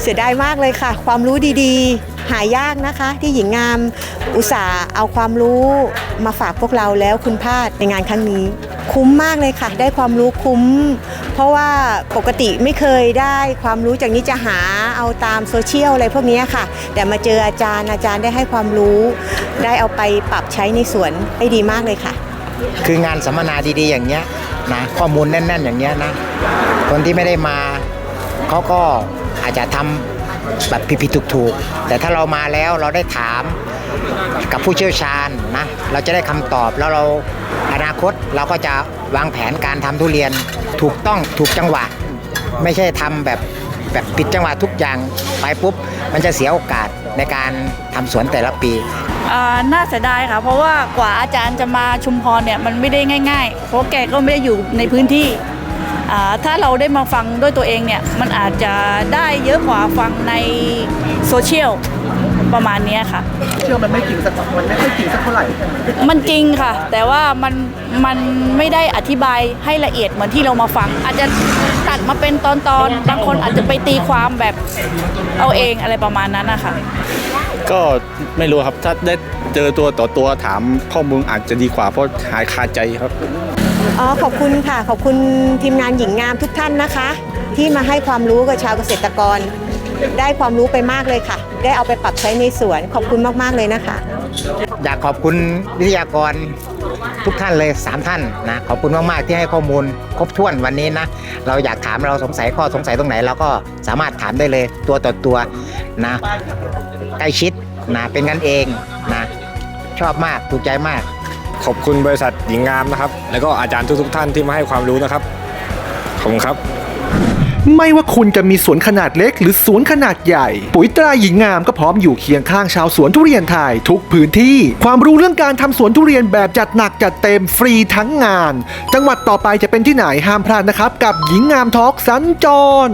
เสียดายมากเลยค่ะ ความรู้ดีๆ หายากนะคะ ที่หญิงงามอุตส่าห์เอาความรู้มาฝากพวกเราแล้วคุณพลาดในงานครั้งนี้ คุ้มมากเลยค่ะ ได้ความรู้คุ้ม เพราะว่าปกติไม่เคยได้ความรู้จากนี้จะหาเอาตามโซเชียลอะไรพวกนี้ค่ะ แต่มาเจออาจารย์อาจารย์ได้ให้ความรู้ ได้เอาไปปรับใช้ในสวนได้ดีมากเลยค่ะ คืองานสัมมนาดีๆอย่างเงี้ยนะข้อมูลแน่น ๆ อย่างเงี้ยนะคนที่ไม่ได้มา เขาก็อาจจะทำแบบผิดๆถูกๆ แต่ถ้าเรามาแล้วเราได้ถามกับผู้เชี่ยวชาญนะเราจะได้คำตอบแล้วเราอนาคตเราก็จะวางแผนการทำทุเรียนถูกต้องถูกจังหวะ ไม่ใช่ทำแบบแบบผิดจังหวะทุกอย่างไปปุ๊บ มันจะเสียโอกาสในการทำสวนแต่ละปีน่าเสียดายค่ะ เพราะว่ากว่าอาจารย์จะมาชุมพรเนี่ยมันไม่ได้ง่าย ๆ เพราะแกก็ไม่ได้อยู่ในพื้นที่ ถ้าเราได้มาฟังด้วยตัวเองเนี่ย มันอาจจะได้เยอะกว่าฟังในโซเชียลประมาณเนี้ยค่ะ เชื่อมันไม่จริงสักมันไม่ค่อยจริงสักเท่าไหร่ มันจริงค่ะ แต่ว่ามันมันไม่ได้อธิบายให้ละเอียดเหมือนที่เรามาฟัง อาจจะตัดมาเป็นตอนๆบางคนอาจจะไปตีความแบบเอาเองอะไรประมาณนั้นนะคะก็ไม่รู้ครับถ้าได้เจอตัวต่อตัวถามข้อมูลอาจจะดีกว่าเพราะหายคาใจครับ อ๋อขอบคุณค่ะ ขอบคุณทีมงานหญิงงามทุกท่านนะคะ ที่มาให้ความรู้กับชาวเกษตรกร ได้ความรู้ไปมากเลยค่ะ ได้เอาไปปรับใช้ในสวนขอบคุณมากๆเลยนะคะ อยากขอบคุณวิทยากรทุกท่านเลย 3 ท่านนะขอบคุณมาก ๆ ที่ให้ข้อมูลครบถ้วนวันนี้นะ เราอยากถามเราสงสัยข้อสงสัยตรงไหน เราก็สามารถถามได้เลยตัวต่อตัวนะใกล้ชิดนะเป็นกันเองนะชอบมากถูกใจมาก ขอบคุณบริษัทหญิงงามนะครับ แล้วก็อาจารย์ทุกๆท่านที่มาให้ความรู้นะครับ ขอบคุณครับ ไม่ว่าคุณจะมีสวนขนาดเล็กหรือสวนขนาดใหญ่ ปุ๋ยตราหญิงงามก็พร้อมอยู่เคียงข้างชาวสวนทุเรียนไทยทุกพื้นที่ ความรู้เรื่องการทำสวนทุเรียนแบบจัดหนักจัดเต็มฟรีทั้งงาน จังหวัดต่อไปจะเป็นที่ไหนห้ามพลาดนะครับ กับหญิงงามทอล์กสัญจร